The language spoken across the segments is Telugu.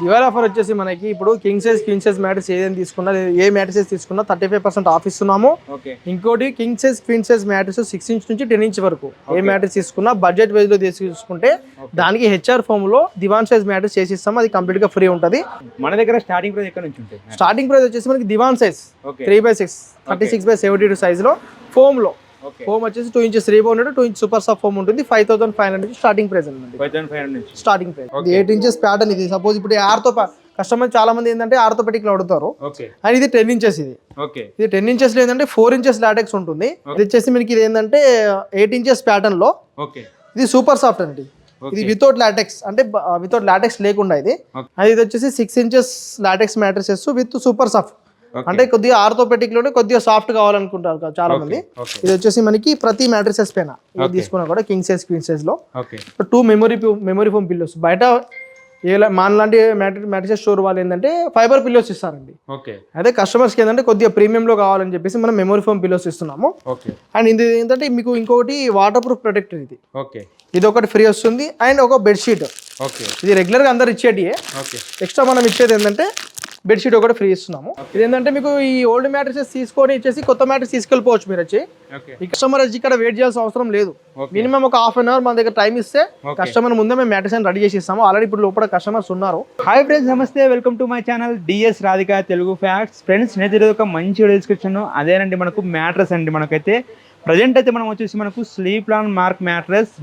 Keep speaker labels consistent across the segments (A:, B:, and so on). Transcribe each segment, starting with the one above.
A: దివాళీ ఆఫర్ వచ్చేసి మనకి ఇప్పుడు king size queen size mattress ఏదైనా తీసుకున్నా ఏ మ్యాట్రెసెస్ తీసుకున్నా థర్టీ ఫైవ్ పర్సెంట్ ఆఫ్ ఇస్తున్నాము ఇంకోటి king size queen size mattress six inch నుంచి టెన్ ఇంచ్ వరకు ఏ మ్యాట్రెస్ తీసుకున్నా బడ్జెట్ వైజ్లో తీసుకుంటే దానికి హెచ్ఆర్ ఫోమ్లో దివాన్ సైజ్ మ్యాట్రెస్ చేసి ఇస్తాము అది కంప్లీట్గా ఫ్రీ ఉంటుంది.
B: మన దగ్గర స్టార్టింగ్ ప్రైస్ ఎక్కడ నుంచి ఉంటుంది?
A: స్టార్టింగ్ ప్రైస్ వచ్చేసి మనకి divan size three by six thirty six by seventy two సైజ్లో ఫోమ్లో. ఫోమ్ వచ్చేసి two inches rebounded two inch super soft foam ఉంటుంది. Five thousand five hundred starting price అండి
B: ఫైవ్ థౌసండ్ ఫైవ్ హండ్రెడ్ నుంచి.
A: Starting price eight inches pattern ఇది. సపోజ్ ఇప్పుడు ఆర్తో కస్టమర్ చాలా మంది ఏంటంటే ఆర్థోపెటిక్లో అడుగుతారు
B: ఓకే
A: అండ్ ఇది టెన్ ఇంచెస్ ఇది.
B: ఓకే
A: ఇది టెన్ ఇంచెస్లో ఏంటంటే ఫోర్ ఇంచెస్ లాటెక్స్ ఉంటుంది. ఇది వచ్చేసి మనకి ఇది ఏంటంటే ఎయిట్ ఇంచెస్ ప్యాటర్న్లో
B: ఓకే
A: ఇది సూపర్ సాఫ్ట్ అండి. ఇది వితౌట్ లాటెక్స్ అంటే వితౌట్ లాటెక్స్ లేకుండా ఇది. అది ఇది వచ్చేసి six inches latex mattresses with super soft అంటే కొద్దిగా ఆర్థోపెటిక్లోనే కొద్దిగా సాఫ్ట్ కావాలనుకుంటారు చాలా మంది ఇది వచ్చేసి మనకి ప్రతి మ్యాట్రసెస్ పైన ఇది తీసుకున్నా కూడా కింగ్ సైజ్ క్వీన్
B: సైజ్లో.
A: Two memory memory foam pillows బయట ఏ మన లాంటి మ్యాట్రసెస్ స్టోర్ వాళ్ళు ఏంటంటే ఫైబర్ పిల్లోస్ ఇస్తారండి. అదే కస్టమర్స్కి ఏంటంటే కొద్దిగా ప్రీమియంలో కావాలని చెప్పేసి మనం మెమరీ ఫోమ్ పిల్లోస్ ఇస్తున్నాము. అండ్ ఇది ఏంటంటే మీకు ఇంకొకటి వాటర్ ప్రూఫ్ ప్రొటెక్టర్ ఇది.
B: ఓకే
A: ఇది ఒకటి ఫ్రీ వస్తుంది. అండ్ ఒక బెడ్షీట్ ఇది రెగ్యులర్గా అందరు ఇచ్చేటియే.
B: ఓకే
A: ఎక్స్ట్రా మనం ఇచ్చేది ఏంటంటే బెడ్షీట్ ఒకటి ఫ్రీ ఇస్తున్నాము. ఇది ఏంటంటే మీకు ఈ ఓల్డ్ మ్యాట్రసెస్ తీసుకొని ఇచ్చేసి కొత్త మ్యాట్రస్ తీసుకెళ్ళిపోవచ్చు మీరు వచ్చి. కస్టమర్ వచ్చి ఇక్కడ వెయిట్ చేయాల్సిన అవసరం లేదు. మినిమం ఒక హాఫ్ అన్ అవర్ మన దగ్గర టైం ఇస్తే. కస్టమర్ ముందే మేము మ్యాట్రస్ అని రెడీ చేసి ఇస్తాము. ఆల్రెడీ ఇప్పుడు లోపల కస్టమర్స్ ఉన్నారు.
B: హాయ్ ఫ్రెండ్స్ నమస్తే. Welcome to my channel DS Radhika Telugu facts friends నేను ఈరోజు ఒక మంచి డిస్క్రిప్షన్ అదేనండి మనకు మ్యాట్రస్ అండి మనకైతే. ప్రజెంట్ అయితే మనం వచ్చేసి మనకు sleep plan mark mattress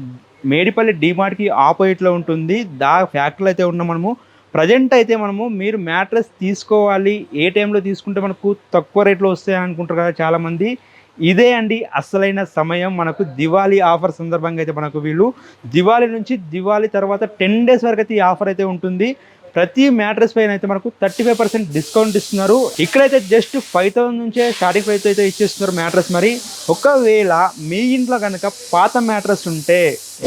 B: Medipalli డిమార్ట్కి ఆపోజిట్లో ఉంటుంది. దా ఫ్యాక్టరీలో అయితే ఉన్నాం మనము. ప్రజెంట్ అయితే మనము మీరు మ్యాట్రస్ తీసుకోవాలి ఏ టైంలో తీసుకుంటే మనకు తక్కువ రేట్లో వస్తాయి అనుకుంటారు కదా చాలామంది. ఇదే అండి అసలైన సమయం. మనకు దివాళీ ఆఫర్ సందర్భంగా అయితే మనకు వీళ్ళు దివాళీ నుంచి దివాళీ తర్వాత టెన్ డేస్ వరకు అయితే ఈ ఆఫర్ అయితే ఉంటుంది. ప్రతి మ్యాట్రస్ పైన అయితే మనకు థర్టీ ఫైవ్ పర్సెంట్ డిస్కౌంట్ ఇస్తున్నారు. ఇక్కడైతే జస్ట్ ఫైవ్ థౌసండ్ నుంచే స్టార్టింగ్ ప్రైస్ అయితే ఇచ్చేస్తున్నారు మ్యాట్రస్ మరి. ఒకవేళ మీ ఇంట్లో కనుక పాత మ్యాట్రస్ ఉంటే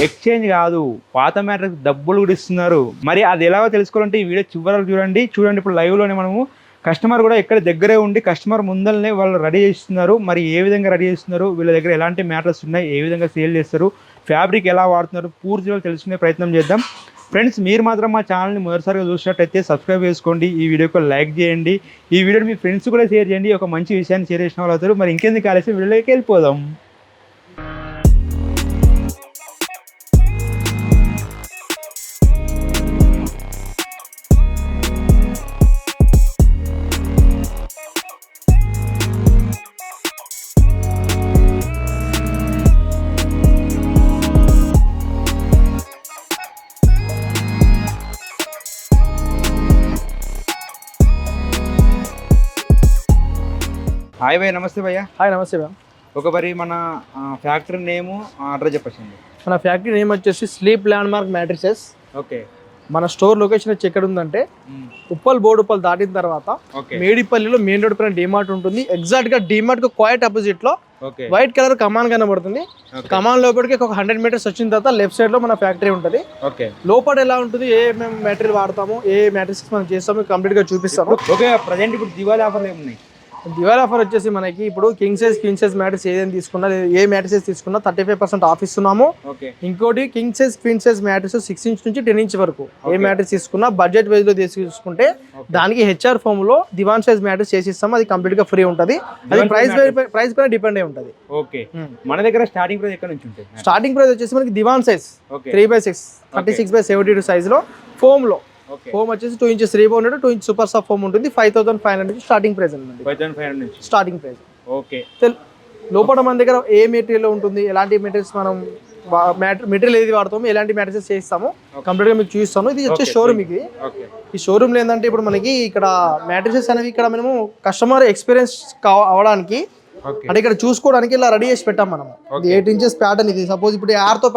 B: ఎక్స్చేంజ్ కాదు పాత మ్యాట్రస్ డబ్బులు కూడా ఇస్తున్నారు. మరి అది ఎలాగో తెలుసుకోవాలంటే ఈ వీడియో చివరకు చూడండి. చూడండి ఇప్పుడు లైవ్లోనే మనము కస్టమర్ కూడా ఇక్కడ దగ్గరే ఉండి కస్టమర్ ముందరనే వాళ్ళు రెడీ చేస్తున్నారు. మరి ఏ విధంగా రెడీ చేస్తున్నారు వీళ్ళ దగ్గర ఎలాంటి మ్యాటర్స్ ఉన్నాయి ఏ విధంగా సేల్ చేస్తారు ఫ్యాబ్రిక్ ఎలా వాడుతున్నారు పూర్తిగా తెలుసుకునే ప్రయత్నం చేద్దాం. ఫ్రెండ్స్ మీరు మాత్రం మా ఛానల్ని మొదటిసారిగా చూసినట్టయితే సబ్స్క్రైబ్ చేసుకోండి ఈ వీడియోకి లైక్ చేయండి ఈ వీడియోని మీ ఫ్రెండ్స్ కూడా షేర్ చేయండి ఒక మంచి విషయాన్ని షేర్ చేసిన వాళ్ళు అవుతారు మరి ఇంకెందుకు కాలేసి వీడియోలోకి వెళ్ళిపోదాం. హాయ్ భయ్య నమస్తే భయ్య
A: హాయ్ నమస్తే మ్యామ్
B: ఒక మరి మన ఫ్యాక్టరీ నేము అడ్రస్ చెప్పచ్చండి
A: మన ఫ్యాక్టరీ నేమ్ వచ్చేసి sleep land mark mattresses
B: okay
A: మన స్టోర్ లొకేషన్ వచ్చి ఎక్కడ ఉందంటే ఉప్పల్ బోర్డు ఉప్పల్ దాటిన తర్వాత మేడిపల్లిలో మెయిన్ రోడ్ పైన డిమార్ట్ ఉంటుంది ఎగ్జాక్ట్గా డిమార్ట్కు క్వైట్
B: అపోజిట్లో
A: వైట్ కలర్ కమాన్ కనబడుతుంది. కమాన్ లోపలికి ఒక హండ్రెడ్ మీటర్స్ వచ్చిన తర్వాత లెఫ్ట్ సైడ్లో మన ఫ్యాక్టరీ ఉంటుంది లోపల ఎలా ఉంటుంది ఏ మేము మెటీరియల్ వాడతాము ఏ మ్యాట్రిక్స్ మనం చేస్తాము కంప్లీట్గా చూపిస్తాము
B: ఓకే ప్రజెంట్ ఇప్పుడు దివాళీ ఆఫర్లు ఏమున్నాయి
A: దివాళీ ఆఫర్ వచ్చేసి మనకి ఇప్పుడు king size queen size mattress ఏదైనా తీసుకున్నా ఏ మ్యాట్రిక్స్ తీసుకున్నా థర్టీ ఫైవ్ పర్సెంట్ ఆఫ్ ఇస్తున్నాము. ఇంకోటి king size queen size mattress six inch నుంచి టెన్ ఇంచ్ వరకు ఏ మ్యాట్రిక్స్ తీసుకున్నా బడ్జెట్ వైజ్లో తీసుకుంటే దానికి హెచ్ఆర్ ఫోమ్లో దివాన్ సైజ్ మ్యాట్రిక్స్ చేసి ఇస్తాము. అది కంప్లీట్గా ఫ్రీ ఉంటుంది. అది ప్రైస్ ప్రైస్ పైన డిపెండ్ అయి ఉంటుంది.
B: ఓకే మన దగ్గర స్టార్టింగ్ ప్రైస్ ఎక్కడ నుంచి ఉంటుంది?
A: స్టార్టింగ్ ప్రైస్ వచ్చేసి మనకి divan size three by six thirty six by seventy two సైజ్లో ఫోమ్లో. ఫోమ్ వచ్చేసి two inches rebounded two inch super soft foam ఉంటుంది. Five thousand five hundred starting price అండి
B: ఫైవ్ థౌసండ్ ఫైవ్ హండ్రెడ్ నుంచి.
A: స్టార్టింగ్ ప్రైస్
B: ఓకే
A: లోపల మన దగ్గర ఏ మెటీరియల్ ఉంటుంది? ఎలాంటి మెటీరియల్స్ మనం మెటీరియల్ ఏది వాడతామో ఎలాంటి మెటీరియల్స్ చేస్తాము కంప్లీట్గా మీకు చూపిస్తాను. ఇది వచ్చే షోరూమ్ ఇది. ఈ షోరూమ్ ఏంటంటే ఇప్పుడు మనకి ఇక్కడ మ్యాట్రిసెస్ అనేవి ఇక్కడ మనము కస్టమర్ ఎక్స్పీరియన్స్ అవడానికి అంటే ఇక్కడ చూసుకోవడానికి ఇలా రెడీ చేసి పెట్టాం మనం. ఎయిట్ ఇంచెస్ ప్యాటర్న్ ఇది. సపోజ్ ఇప్పుడు ఆర్తో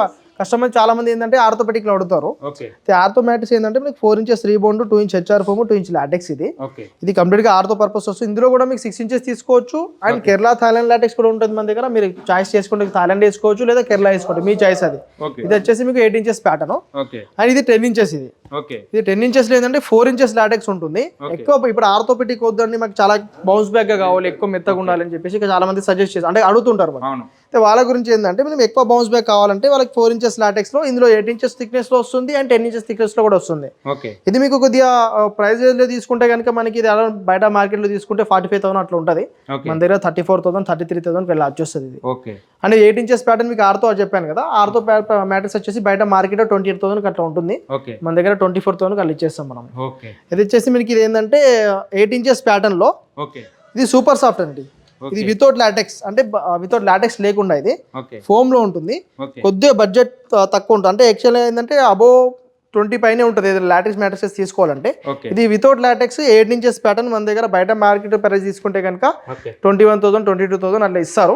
A: కస్టమర్ చాలా మంది ఏంటంటే ఆర్థోపెటిక్లో అడుగుతారు.
B: ఓకే.
A: ఆర్థో మ్యాట్రిక్స్ ఏంటంటే మీకు four inches rebound two inch HR foam two inch latex ఇది. ఇది కంప్లీట్గా ఆర్థో పర్పస్ వస్తుంది. ఇందులో కూడా మీకు సిక్స్ ఇంచెస్ తీసుకోవచ్చు. అండ్ కేరళ థాయిలాండ్ లాటెక్స్ కూడా ఉంటుంది మన దగ్గర. మీరు చాయిస్ చేసుకుంటే థాయిలాండ్ వేసుకోవచ్చు లేదా కేరళ వేసుకోవచ్చు. మీ చాయిస్ అది. ఇది వచ్చేసి మీకు ఎయిట్ ఇంచెస్ ప్యాటర్న్ అండ్ ఇది టెన్ ఇంచెస్ ఇది. ఇది టెన్ ఇంచెస్ ఏంటంటే ఫోర్ ఇంచెస్ లాటెక్స్ ఉంటుంది. ఎక్కువ ఇప్పుడు ఆర్థోపెటిక్ వద్దండి మాకు చాలా బౌన్స్ బ్యాక్గా కావాలి ఎక్కువ మెత్తగా ఉండాలని చెప్పేసి చాలా మంది సజెస్ట్ చేస్తారు. అంటే అడుగుతుంటారు వాళ్ళు
B: అవును
A: అయితే వాళ్ళ గురించి ఏంటంటే మనం ఎక్కువ బౌన్స్ బ్యాక్ కావాలంటే వాళ్ళకి ఫోర్ ఇంచెస్ లాటెక్స్లో ఇందులో ఎయిట్ ఇంచెస్ థిక్నెస్లో వస్తుంది అండ్ టెన్ ఇంచెస్ థిక్నెస్లో కూడా వస్తుంది.
B: ఓకే.
A: ఇది మీకు కొద్దిగా ప్రైస్లో తీసుకుంటే కనుక మనకి ఇది అరౌండ్ బయట మార్కెట్లో తీసుకుంటే ఫార్టీ ఫైవ్ థౌసండ్ అట్లా ఉంటుంది. మన దగ్గర thirty four thousand thirty three thousand వెళ్ళి వచ్చేస్తుంది ఇది.
B: ఓకే.
A: అంటే ఎయిట్ ఇంచెస్ ప్యాటర్న్ మీకు ఆరుతో చెప్పాను కదా ఆరుతో మ్యాట్రిక్స్ వచ్చేసి బయట మార్కెట్ ట్వంటీ ఎయిట్ థౌసండ్ అట్లా ఉంటుంది. మన దగ్గర ట్వంటీ ఫోర్ థౌసండ్ అట్లా ఇచ్చేస్తాం మనం. ఇది వచ్చేసి మీకు ఇది ఏంటంటే ఎయిట్ ఇంచెస్
B: ప్యాటర్న్లో
A: ఇది సూపర్ సాఫ్ట్ అండి. ఇది వితౌట్ లాటెక్స్ అంటే వితౌట్ లాటెక్స్ లేకుండా ఇది ఫోమ్లో ఉంటుంది. కొద్దిగా బడ్జెట్ తక్కువ ఉంటుంది. అంటే యాక్చువల్ ఏంటంటే అబో ట్వంటీ పైనే ఉంటుంది ఏదైనా లాటెక్స్ మ్యాట్రిక్స్ తీసుకోవాలంటే. ఇది without latex eight inches pattern మన దగ్గర బయట మార్కెట్ ప్రైస్ తీసుకుంటే కనుక twenty one thousand twenty two thousand అట్లా ఇస్తారు.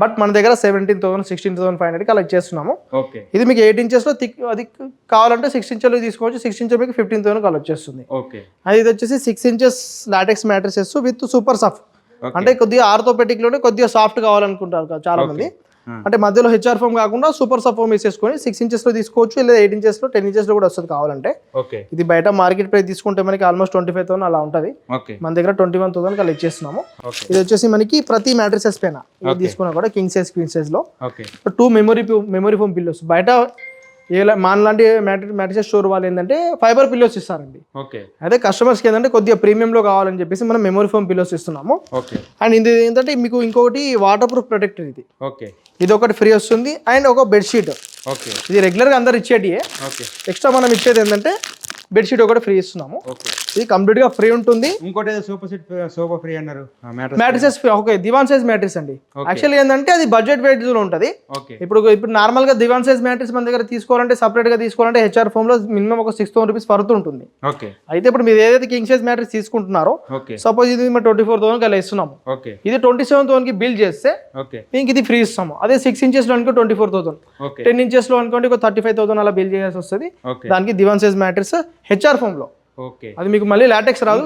A: బట్ మన దగ్గర seventeen thousand sixteen thousand five హండ్రెడ్కి అలా ఇచ్చేస్తున్నాము
B: ఓకే
A: ఇది మీకు ఎయిట్ ఇంచెస్లో థిక్ అది కావాలంటే సిక్స్ ఇంచెస్ తీసుకోవచ్చు. సిక్స్ ఇంచెస్ మీకు ఫిఫ్టీన్ థౌసండ్ అలా వచ్చేస్తుంది అది ఇది వచ్చేసి six inches latex mattresses with super soft అంటే కొద్దిగా ఆర్థోపెటిక్లోనే కొద్దిగా సాఫ్ట్ కావాలనుకుంటారు చాలా మంది.
B: Hmm.
A: అంటే మధ్యలో హెచ్ఆర్ ఫోమ్ కాకుండా సూపర్ సాఫ్ట్ ఫోమ్ వేసేసుకొని సిక్స్ ఇంచెస్లో తీసుకోవచ్చు లేదా ఎయిట్ ఇంచెస్లో టెన్ ఇంచెస్లో కూడా వస్తుంది కావాలంటే. ఇది బయట మార్కెట్ ప్రైస్ తీసుకుంటే మనకి ఆల్మోస్ట్ ట్వంటీ ఫైవ్ థౌసండ్ అలా ఉంటుంది. మన దగ్గర ట్వంటీ వన్ థౌసండ్ అలా ఇచ్చేస్తున్నాము. ఇది వచ్చేసి మనకి ప్రతి మ్యాట్రిసెస్ పైన. ఇది తీసుకున్నా కూడా కింగ్ సైజ్ క్వీన్
B: సైజ్లో.
A: Two memory memory foam pillows బయట ఏ మన లాంటి మ్యాట్రి మ్యాట్రిసెస్ స్టోర్ వాళ్ళు ఏంటంటే ఫైబర్ పిల్లోస్ ఇస్తారండి.
B: ఓకే.
A: అయితే కస్టమర్స్కి ఏంటంటే కొద్దిగా ప్రీమియంలో కావాలని చెప్పేసి మనం మెమరీ ఫోమ్ పిల్లోస్ ఇస్తున్నాము.
B: ఓకే.
A: అండ్ ఇది ఏంటంటే మీకు ఇంకొకటి వాటర్ ప్రూఫ్ ప్రొటెక్టర్ ఇది.
B: ఓకే.
A: ఇది ఒకటి ఫ్రీ వస్తుంది. అండ్ ఒక బెడ్షీట్
B: ఓకే.
A: ఇది రెగ్యులర్గా అందరు ఇచ్చేటియే.
B: ఓకే.
A: ఎక్స్ట్రా మనం ఇచ్చేది ఏంటంటే బెడ్షీట్ ఒకటి ఫ్రీ ఇస్తున్నాము. ఇది కంప్లీట్గా ఫ్రీ ఉంటుంది.
B: ఇంకోటి సూపర్ సెట్ సూపర్ ఫ్రీ అన్నారు matter
A: mattresses okay divan size mattress అండి. యాక్చువల్లీ ఏంటంటే అది బడ్జెట్లో ఉంటుంది. ఇప్పుడు ఇప్పుడు నార్మల్గా దివాన్ సైజ్ మ్యాట్రిస్ మన దగ్గర తీసుకోవాలంటే సపరేట్గా తీసుకోవాలంటే హెచ్ఆర్ ఫోమ్లో మినిమం ఒక సిక్స్ థౌసండ్ రూపీస్ పడుతుంటుంది
B: ఓకే.
A: అయితే ఇప్పుడు మీరు ఏదైతే కింగ్ సైజ్ మ్యాట్రిస్ తీసుకుంటున్నారో సపోజ్ ఇది మేము ట్వంటీ ఫోర్ థౌసండ్ అలా ఇస్తున్నాము. ఇది ట్వంటీ సెవెన్ థౌసండ్కి బిల్ చేస్తే మీకు ఇది ఫ్రీ ఇస్తాము. అదే సిక్స్ ఇంచెస్లో అనుకో ట్వంటీ ఫోర్ థౌసండ్ టెన్ ఇంచెస్లో అనుకోండి ఒక థర్టీ ఫైవ్ థౌసండ్ అలా బిల్ చేయాల్సి వస్తుంది. దానికి దివాన్ సైజ్ మ్యాట్రిక్స్ హెచ్ఆర్ ఫోమ్లో
B: ఓకే.
A: అది మీకు మళ్ళీ లాటెక్స్ రాదు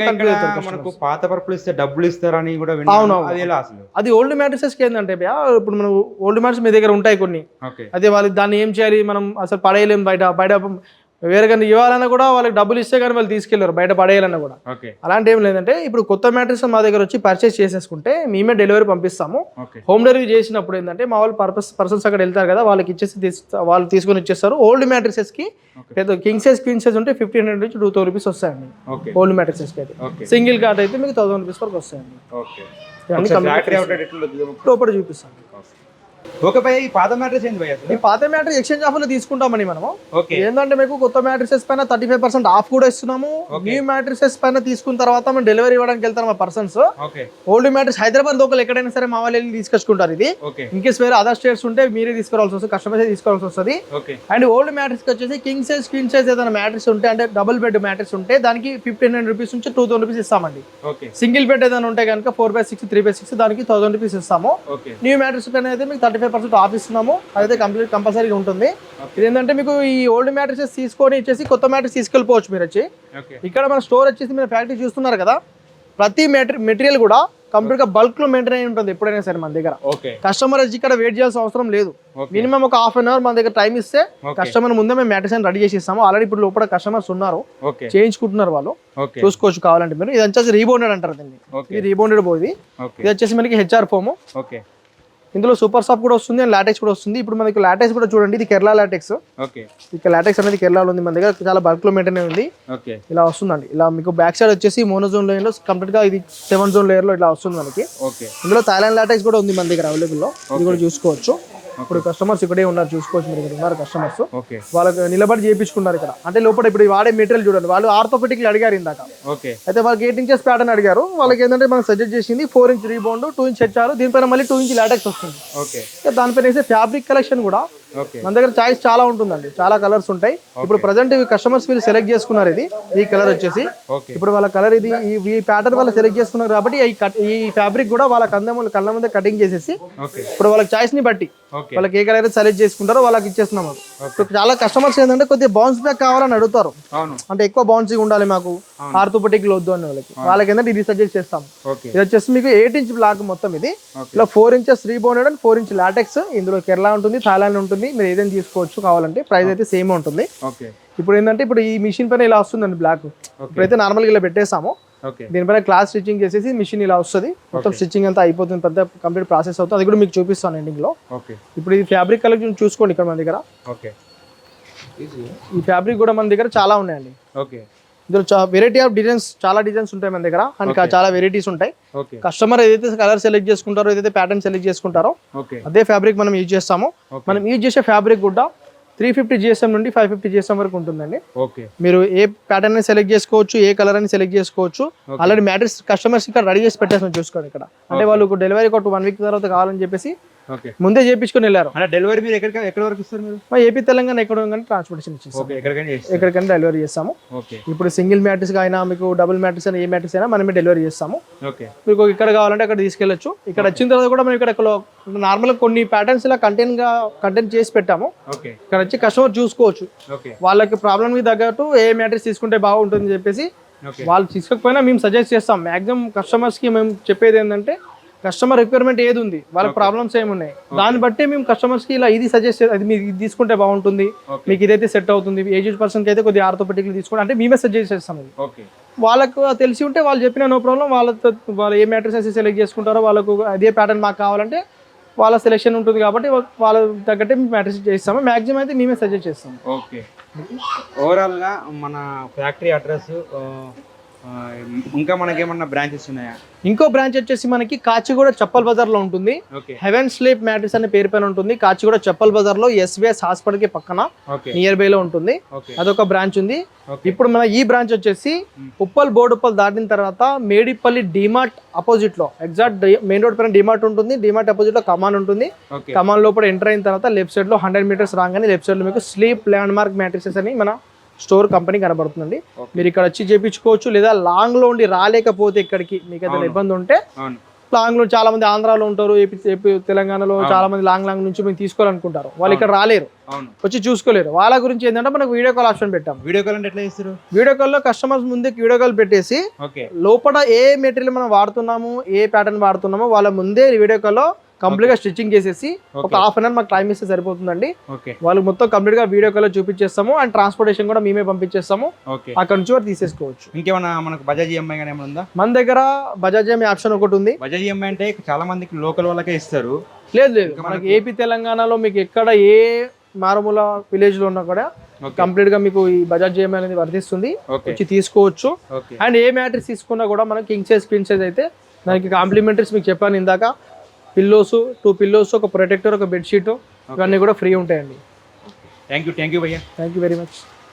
B: మనకు. పాత పరుపులు ఇస్తే డబ్బులు ఇస్తారని కూడా
A: అవునవును.
B: అది ఎలా అసలు?
A: అది ఓల్డ్ మ్యాట్రిసెస్కి ఏంటంటే భయ్యా, ఇప్పుడు మనం ఓల్డ్ మ్యాట్రిక్స్ మీ దగ్గర ఉంటాయి కొన్ని. అదే వాళ్ళు దాన్ని ఏం చేయాలి మనం అసలు పడేయలేం బయట బయట వేరే కానీ ఇవ్వాలన్నా కూడా వాళ్ళకి డబ్బులు ఇస్తే కానీ వాళ్ళు తీసుకెళ్ళారు బయట పడేయాలన్నా కూడా. అలాంటి ఏం లేదంటే ఇప్పుడు కొత్త మ్యాట్రిక్స్ మా దగ్గర వచ్చి పర్చేస్ చేసేసుకుంటే మేమే డెలివరీ పంపిస్తాము. హోమ్ డెలివరీ చేసినప్పుడు ఏంటంటే మా వాళ్ళు పర్పస్ పర్సన్స్ అక్కడ వెళ్తారు కదా వాళ్ళకి ఇచ్చేసి వాళ్ళు తీసుకొని ఇచ్చేస్తారు ఓల్డ్ మ్యాట్రిసెస్కి పెద్ద కింగ్ సైజ్ క్వీన్ సైజ్ ఉంటే ఫిఫ్టీన్ హండ్రెడ్ నుంచి టూ థౌసండ్ రూపీస్ వస్తాయండి. ఓల్డ్ మ్యాట్రిసెస్కి అయితే. సింగిల్ కార్డ్ అయితే మీకు థౌసండ్ రూపీస్ వరకు వస్తాయండి? లోపల చూపిస్తాను
B: ఓకే భయ్య ఈ పాత మ్యాట్రెస్ ఏంది భయ్య
A: ఈ పాత మ్యాట్రిక్స్ ఎక్స్చేంజ్ ఆఫర్లో తీసుకుంటామని మనము.
B: ఓకే.
A: ఏంటంటే మీకు కొత్త మ్యాట్రిసెస్ పైన థర్టీ ఫైవ్ పర్సెంట్ ఆఫ్ కూడా ఇస్తున్నాము. న్యూ మ్యాట్రిసెస్ పైన తీసుకున్న తర్వాత మేము డెలివరీ ఇవ్వడానికి వెళ్తారు మా persons.
B: Okay.
A: Old mattress Hyderabad local ఎక్కడైనా సరే మా వాళ్ళు వెళ్ళి తీసుకొచ్చుకుంటారు ఇది.
B: ఓకే.
A: ఇన్ కేస్ వేరే అదర్ స్టేట్స్ ఉంటే మీరే తీసుకురావాల్సి వస్తుంది కస్టమర్స్ తీసుకోవాల్సి వస్తుంది. అండ్ ఓల్డ్ మ్యాట్రిక్స్ వచ్చేసి కింగ్ సైజ్ క్వీన్ సైజ్ ఏదైనా మ్యాట్రిక్స్ ఉంటే అంటే డబుల్ బెడ్ మ్యాట్రిక్స్ ఉంటే దానికి ఫిఫ్టీన్ హండ్రెడ్ రూపీస్ నుంచి టూ థౌసండ్ రూపీస్ ఇస్తామండి. సింగిల్ బెడ్ ఏదైనా ఉంటే కనుక four by six three by six దానికి థౌసండ్ రూపీస్ ఇస్తాము. న్యూ మ్యాట్రిక్స్ పైన అయితే మీకు థర్టీ ఫైవ్ పర్సెంట్ ఆఫ్ ఇస్తున్నాము. అదైతే కంప్లీట్ కంపల్సరీగా ఉంటుంది. ఇది ఏంటంటే మీకు ఈ ఓల్డ్ మ్యాట్రిక్స్ తీసుకొని ఇచ్చేసి కొత్త మ్యాట్రిక్స్ తీసుకెళ్ళిపోవచ్చు మీరు వచ్చి. ఇక్కడ మన స్టోర్ వచ్చేసి మీరు ఫ్యాక్టరీ చూస్తున్నారు కదా ప్రతి మెటీరియల్ కూడా కంప్లీట్గా బల్క్లో మెయింటైన్ అయి ఉంటుంది ఎప్పుడైనా సరే మన దగ్గర. కస్టమర్ వచ్చి ఇక్కడ వెయిట్ చేయాల్సిన అవసరం లేదు. మినిమం ఒక హాఫ్ అన్ అవర్ మన దగ్గర టైం ఇస్తే. కస్టమర్ ముందే మేము మ్యాట్రిక్స్ రెడీ చేసి ఇస్తాము ఆల్రెడీ ఇప్పుడు లోపల కస్టమర్స్ ఉన్నారు. చేయించుకుంటున్నారు వాళ్ళు. చూసుకోవచ్చు కావాలంటే మీరు. ఇది వచ్చేసి రీబౌండెడ్ అంటారు దీన్ని. ఇది రీబౌండెడ్ పోయి ఇది. వచ్చేసి మనకి హెచ్ఆర్ ఫోము ఇందులో సూపర్ సాఫ్ట్ కూడా వస్తుంది అండ్ లాటెక్స్ కూడా వస్తుంది. ఇప్పుడు మనకి లాటెక్స్ కూడా చూడండి ఇది కేరళ లాటెక్స్.
B: ఓకే.
A: ఇక లాటెక్స్ అనేది కేరళలో ఉంది మన దగ్గర చాలా బల్క్లో మెయింటైన్ ఉంది.
B: ఓకే.
A: ఇలా వస్తుందండి. ఇలా మీకు బ్యాక్ సైడ్ వచ్చేసి మోనోజోన్ లేయర్లో కంప్లీట్గా ఇది సెవెన్ జోన్ లేయర్లో ఇలా వస్తుంది మనకి.
B: ఓకే.
A: ఇందులో థాయిలాండ్ లాటెక్స్ కూడా ఉంది మన దగ్గర అవైలబుల్లో. ఇది కూడా చూసుకోవచ్చు. ఇప్పుడు కస్టమర్స్ ఇక్కడే ఉన్నారు చూసుకోవచ్చు మీరు ఇక్కడ ఉన్నారు కస్టమర్స్ వాళ్ళకి నిలబడి చేయించుకున్నారు ఇక్కడ. అంటే లోపల ఇప్పుడు వాడే మెటీరియల్ చూడండి వాళ్ళు ఆర్థోపెటిక్ అడిగారు ఇందాక.
B: ఓకే
A: అయితే వాళ్ళకి ఎయిట్ ఇంచెస్ ప్యాటర్న్ అడిగారు. వాళ్ళకి ఏంటంటే మనం సజెస్ట్ చేసింది four inch rebound two inch HR దీనిపైన మళ్ళీ టూ ఇంచ్ లాటెక్స్ వస్తుంది. దానిపైన వేసే ఫ్యాబ్రిక్ కలెక్షన్ కూడా మన దగ్గర చాయిస్ చాలా ఉంటుందండి. చాలా కలర్స్ ఉంటాయి. ఇప్పుడు ప్రజెంట్ కస్టమర్స్ వీళ్ళు సెలెక్ట్ చేసుకున్నారు ఇది. ఈ కలర్ వచ్చేసి. ఇప్పుడు వాళ్ళ కలర్ ఇది ఈ- ప్యాటర్న్ వాళ్ళు సెలెక్ట్ చేసుకున్నారు కాబట్టి ఈ ఫ్యాబ్రిక్ కూడా వాళ్ళ కంద ముందు కళ్ళ ముందే కటింగ్ చేసేసి ఇప్పుడు వాళ్ళకి చాయిస్ని బట్టి వాళ్ళకి ఏ కలర్ సెలెక్ట్ చేసుకుంటారో వాళ్ళకి ఇచ్చేస్తున్నాం చాలా కస్టమర్స్ ఏంటంటే కొద్దిగా బౌన్స్ బ్యాక్ కావాలని అడుగుతారు. అంటే ఎక్కువ బౌన్సింగ్ ఉండాలి మాకు. ఆర్థోపెటిక్ వద్దు అని వాళ్ళకి. వాళ్ళకి ఏంటంటే ఇది సజెస్ట్ చేస్తాం. ఇది వచ్చేసి మీకు ఎయిట్ ఇంచ్ బ్లాక్ మొత్తం ఇది. ఇలా four inches rebounded and four inch latex ఇందులో కేరళ ఉంటుంది థాయిలాండ్ ఉంటుంది మీరు ఏదైనా తీసుకోవచ్చు. కావాలంటే ప్రైస్ అయితే సేమ్ ఉంటుంది. ఇప్పుడు ఏంటంటే ఇప్పుడు ఈ మిషన్ పైన ఇలా వస్తుందండి బ్లాక్ ఇప్పుడైతే నార్మల్గా ఇలా పెట్టేసాము దీనిపైన క్లాస్ స్టిచ్చింగ్ చేసేసి మిషన్ ఇలా వస్తుంది. మొత్తం. స్టిచ్చింగ్ అంతా అయిపోతుంది. పెద్ద కంప్లీట్ ప్రాసెస్ అవుతుంది. అది కూడా మీకు చూపిస్తాను
B: ఎండింగ్లో.
A: ఇప్పుడు ఈ ఫ్యాబ్రిక్ కలెక్షన్ చూసుకోండి ఇక్కడ మన దగ్గర.
B: ఓకే.
A: ఈ ఫ్యాబ్రిక్ కూడా మన దగ్గర చాలా ఉన్నాయండి.
B: ఓకే.
A: ఇందులో వెరైటీ ఆఫ్ డిజైన్స్ చాలా డిజైన్స్ ఉంటాయి మన దగ్గర. అండ్. చాలా వెరైటీస్ ఉంటాయి. కస్టమర్ ఏదైతే కలర్ సెలెక్ట్ చేసుకుంటారో ఏదైతే ప్యాటర్న్ సెలెక్ట్ చేసుకుంటారో అదే ఫ్యాబ్రిక్ మనం యూజ్ చేస్తాము. మనం యూజ్ చేసే ఫ్యాబ్రిక్ కూడా త్రీ ఫిఫ్టీ జిఎస్ఎం నుండి ఫైవ్ ఫిఫ్టీ జిఎస్ఎం వరకు ఉంటుందండి.
B: ఓకే
A: మీరు ఏ ప్యాటర్న్ని సెలెక్ట్ చేసుకోవచ్చు ఏ కలర్ అని సెలెక్ట్ చేసుకోవచ్చు. ఆల్రెడీ మ్యాట్రిక్స్ కస్టమర్స్ ఇక్కడ రెడీ చేసి పెట్టేసి చూసుకోండి ఇక్కడ. అంటే వాళ్ళు డెలివరీ ఒక వన్ వీక్ తర్వాత కావాలని చెప్పేసి ముందే చేపించుకొని వెళ్ళారు.
B: అంటే డెలివరీ మీరు ఎక్కడికి ఎక్కడి వరకు ఇస్తారు మీరు?
A: మా ఏపీ తెలంగాణ ఎక్కడ ట్రాన్స్పోర్టేషన్ ఇచ్చేస్తాం.
B: ఎక్కడికైనా
A: డెలివరీ చేస్తాము.
B: ఓకే.
A: ఇప్పుడు సింగిల్ మ్యాట్రిక్స్ అయినా మీకు డబుల్ మ్యాట్రిక్స్ అయినా ఏ మ్యాట్రిక్స్ అయినా మనమే డెలివరీ చేస్తాము.
B: ఓకే.
A: మీకు ఇక్కడ కావాలంటే అక్కడ తీసుకెళ్ళొచ్చు. ఇక్కడ వచ్చిన తర్వాత కూడా మనం ఇక్కడ నార్మల్గా కొన్ని ప్యాటర్న్స్ ఇలా కంటెంట్గా కంటెంట్ చేసి పెట్టాము. ఇక్కడ వచ్చి కస్టమర్ చూసుకోవచ్చు. వాళ్ళకి ప్రాబ్లమ్కి తగ్గట్టు ఏ మ్యాట్రిక్స్ తీసుకుంటే బాగుంటుందని చెప్పేసి వాళ్ళు తీసుకోకపోయినా మేము సజెస్ట్ చేస్తాం. మాక్సిమం కస్టమర్స్కి మేము చెప్పేది ఏంటంటే కస్టమర్ రిక్వైర్మెంట్ ఏది ఉంది? వాళ్ళకి ప్రాబ్లమ్స్ ఏమున్నాయి దాన్ని బట్టి మేము కస్టమర్స్కి ఇలా ఇది సజెస్ట్ అది మీరు ఇది తీసుకుంటే బాగుంటుంది. మీకు ఇదైతే సెట్ అవుతుంది. ఏజ్డ్ పర్సన్కి అయితే కొద్దిగా ఆర్థోపెటిక్ తీసుకోండి. అంటే మేమే సజెస్ట్ చేస్తాం ఇది
B: ఓకే
A: వాళ్ళకు తెలిసి ఉంటే వాళ్ళు చెప్పిన నో ప్రాబ్లం వాళ్ళతో వాళ్ళు ఏ మ్యాట్రిక్స్ అయితే సెలెక్ట్ చేసుకుంటారో వాళ్ళకు అదే ప్యాటర్న్ మాకు కావాలంటే వాళ్ళ సెలెక్షన్ ఉంటుంది కాబట్టి వాళ్ళ తగ్గట్టే మేము మ్యాట్రిక్స్ చేస్తాము. మాక్సిమం అయితే మేమే సజెస్ట్ చేస్తాము.
B: ఓకే ఓవరాల్గా మన ఫ్యాక్టరీ అడ్రస్ ఇంకా మనకేమన్నా బ్రాంచెస్ ఉన్నాయా?
A: ఇంకో బ్రాంచ్ వచ్చేసి మనకి కాచిగూడ చప్పల్ బజార్లో ఉంటుంది హెవెన్ స్లీప్ మ్యాట్రిక్స్ అనే పేరు పైన ఉంటుంది. కాచిగూడ చప్పల్ బజార్లో ఎస్విఎస్ హాస్పిటల్కి పక్కన నియర్ బై లో ఉంటుంది. అదొక బ్రాంచ్ ఉంది. ఇప్పుడు మన ఈ బ్రాంచ్ వచ్చేసి ఉప్పల్ బోడుప్పల్ దాటిన తర్వాత మేడిపల్లి డిమార్ట్ అపోజిట్లో ఎగ్జాక్ట్ మెయిన్ రోడ్ పైన డిమార్ట్ ఉంటుంది. డిమార్ట్ అపోజిట్లో కమాన్ ఉంటుంది. కమాన్ లోపల ఎంటర్ అయిన తర్వాత లెఫ్ట్ సైడ్లో హండ్రెడ్ మీటర్స్ రాగానే లెఫ్ట్ సైడ్లో మీకు స్లీప్ ల్యాండ్ మార్క్ మ్యాట్రిక్సెస్ అని మన స్టోర్ కంపెనీ కనబడుతుందండి. మీరు ఇక్కడ వచ్చి చేపించుకోవచ్చు లేదా లాంగ్లో ఉండి రాలేకపోతే ఇక్కడికి మీకు ఏదైనా. ఇబ్బంది ఉంటే
B: అవును.
A: లాంగ్లో చాలా మంది ఆంధ్రాలో ఉంటారు ఏపీ ఏపీ తెలంగాణలో చాలా మంది లాంగ్ లాంగ్ నుంచి మేము తీసుకోవాలనుకుంటారు. వాళ్ళు ఇక్కడ రాలేరు. వచ్చి చూసుకోలేరు. వాళ్ళ గురించి ఏంటంటే మనకు వీడియో కాల్ ఆప్షన్ పెట్టాం.
B: వీడియో కాల్ అంటే ఎట్లా చేస్తారు?
A: వీడియో కాల్లో కస్టమర్స్ ముందే వీడియో కాల్ పెట్టేసి లోపల ఏ మెటీరియల్ మనం వాడుతున్నాము ఏ ప్యాటర్న్ వాడుతున్నామో వాళ్ళ ముందే వీడియో కాల్లో కంప్లీట్గా స్టిచ్చింగ్ చేసేసి ఒక. హాఫ్ అన్ అవర్ మాకు టైం ఇస్తే సరిపోతుందండి. వాళ్ళు మొత్తం కంప్లీట్గా వీడియో కాల్ చూపించేస్తాము అండ్ ట్రాన్స్పోర్టేషన్ కూడా మేమే పంపించేస్తాము. అక్కడ నుంచి వారు తీసేసుకోవచ్చు.
B: ఇంకేమన్నా మనకు బజాజ్ ఈఎంఐ కానీ ఏమైనా ఉందా?
A: మన దగ్గర బజాజ్ ఏమి ఆప్షన్ ఒకటి ఉంది.
B: బజాజ్ ఈఎంఐ అంటే చాలా మందికి లోకల్ వాళ్ళకే ఇస్తారు.
A: లేదు లేదు. మనకి ఏపీ తెలంగాణలో మీకు ఎక్కడ ఏ మారుమూల విలేజ్లో ఉన్నా కూడా కంప్లీట్గా మీకు ఈ బజాజ్ ఏమి అనేది వర్తిస్తుంది. వచ్చి తీసుకోవచ్చు. అండ్ ఏ మ్యాట్రిక్స్ తీసుకున్నా కూడా మనకి కింగ్ సైజ్ క్వీన్ సైజ్ అయితే దానికి కాంప్లిమెంటరీస్ మీకు చెప్పాను ఇందాక. పిల్లోస్ టూ పిల్లోస్ ఒక ప్రొటెక్టర్ ఒక బెడ్షీట్ ఇవన్నీ కూడా ఫ్రీ ఉంటాయండి.
B: థ్యాంక్ యూ థ్యాంక్ యూ భయ్యా
A: థ్యాంక్ యూ వెరీ మచ్